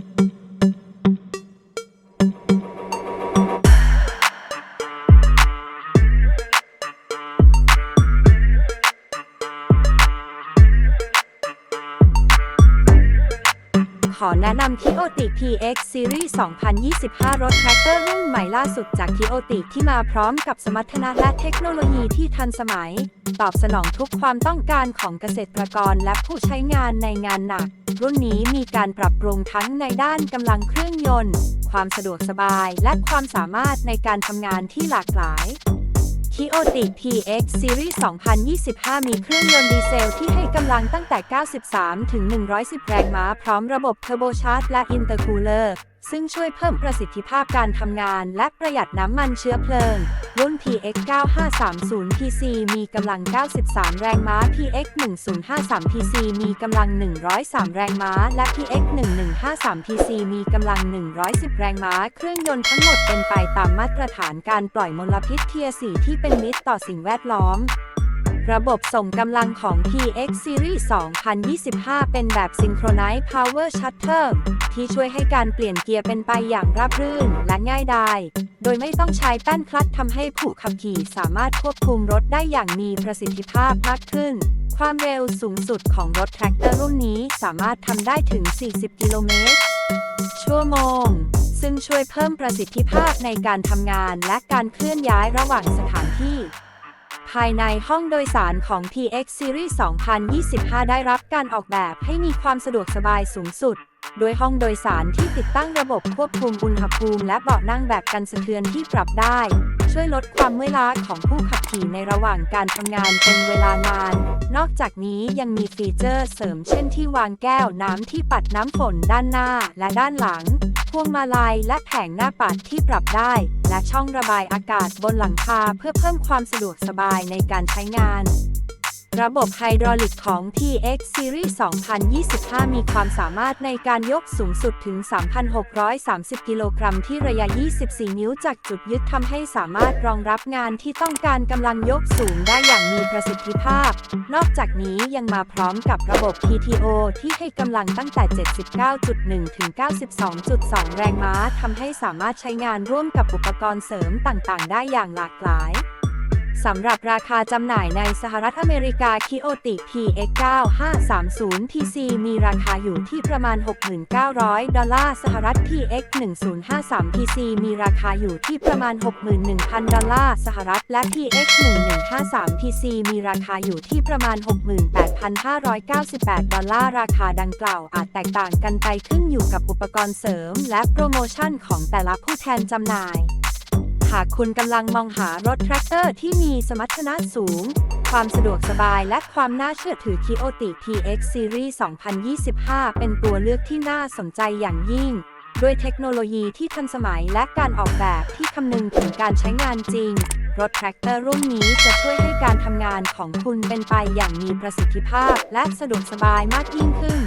thank you ขอแนะนำ Kiotic PX Series 2025 รถแทรกเตอร์รุ่นใหม่ล่าสุดจาก Kioti ที่มาพร้อมกับสมรรถนะและเทคโนโลยีที่ทันสมัย ตอบสนองทุกความต้องการของเกษตรกรและผู้ใช้งานในงานหนัก รุ่นนี้มีการปรับปรุงทั้งในด้านกำลังเครื่องยนต์ ความสะดวกสบาย และความสามารถในการทำงานที่หลากหลาย Kiotic PX Series 2025 มีเครื่องยนต์ดีเซลที่ให้กำลังตั้งแต่ 93 ถึง 110 แรงม้า พร้อมระบบเทอร์โบชาร์จและอินเตอร์คูลเลอร์ ซึ่งช่วยเพิ่มประสิทธิภาพการทำงาน และประหยัดน้ำมันเชื้อเพลิง รุ่น PX 9530 PC มีกำลัง 93 แรงม้า PX 1053 PC มีกำลัง 103 แรงม้า และ PX 1153 PC มีกำลัง 110 แรงม้า เครื่องยนต์ทั้งหมดเป็นไปตามมาตรฐานการปล่อยมลพิษเทีย4ที่เป็นมิตรต่อสิ่งแวดล้อม ระบบส่งกำลังของ PX Series 2025 เป็นแบบ Synchronized Power Shutter ที่ช่วยให้การเปลี่ยนเกียร์เป็นไปอย่างราบรื่นและง่ายดาย โดยไม่ต้องใช้แป้นคลัตช์ทำให้ผู้ขับขี่สามารถควบคุมรถได้อย่างมีประสิทธิภาพมากขึ้น ความเร็วสูงสุดของรถแทรกเตอร์รุ่นนี้สามารถทำได้ถึง 40 กิโลเมตร ชั่วโมง ซึ่งช่วยเพิ่มประสิทธิภาพในการทำงานและการเคลื่อนย้ายระหว่างสถานที่ ภายในห้องโดยสารของ PX Series 2025 ได้รับการออกแบบให้มีความสะดวกสบายสูงสุด โดยห้องโดยสารที่ติดตั้งระบบควบคุมอุณหภูมิ และเบาะนั่งแบบกันสะเทือนที่ปรับได้ ช่วยลดความเมื่อยล้าของผู้ขับขี่ในระหว่างการทำงานเป็นเวลานาน นอกจากนี้ยังมีฟีเจอร์เสริมเช่นที่วางแก้วน้ำที่ปัดน้ำฝนด้านหน้าและด้านหลัง พวงมาลัยและแผงหน้าปัดที่ปรับได้ และช่องระบายอากาศบนหลังคาเพื่อเพิ่มความสะดวกสบายในการใช้งาน ระบบไฮดรอลิกของ TX Series 2025 มีความสามารถในการยกสูงสุดถึง 3,630 กิโลกรัมที่ระยะ 24 นิ้วจากจุดยึดทำให้สามารถรองรับงานที่ต้องการกำลังยกสูงได้อย่างมีประสิทธิภาพ นอกจากนี้ยังมาพร้อมกับระบบ PTO ที่ให้กำลังตั้งแต่ 79.1 ถึง 92.2 แรงม้าทำให้สามารถใช้งานร่วมกับอุปกรณ์เสริมต่างๆ ได้อย่างหลากหลาย สำหรับราคาจำหน่ายในสหรัฐอเมริกา Kioti PX 9530 TC มีราคาอยู่ที่ประมาณ 6,900 ดอลลาร์สหรัฐ PX 1053 TC มีราคาอยู่ที่ประมาณ 61,000 ดอลลาร์สหรัฐ และ PX 1153 TC มีราคาอยู่ที่ประมาณ 68,598 ดอลลาร์ราคาดังกล่าวอาจแตกต่างกันไปขึ้นอยู่กับอุปกรณ์เสริม และโปรโมชั่นของแต่ละผู้แทนจำหน่ายากคุณกำลังมองหารถแทรกเตอร์ที่มีสมรรถนะสูง ความสะดวกสบายและความน่าเชื่อถือ Kiotic PX Series 2025 เป็นตัวเลือกที่น่าสนใจอย่างยิ่ง ด้วยเทคโนโลยีที่ทันสมัยและการออกแบบที่คำนึงถึงการใช้งานจริง รถแทรกเตอร์รุ่นนี้จะช่วยให้การทำงานของคุณเป็นไปอย่างมีประสิทธิภาพ และสะดวกสบายมากยิ่งขึ้น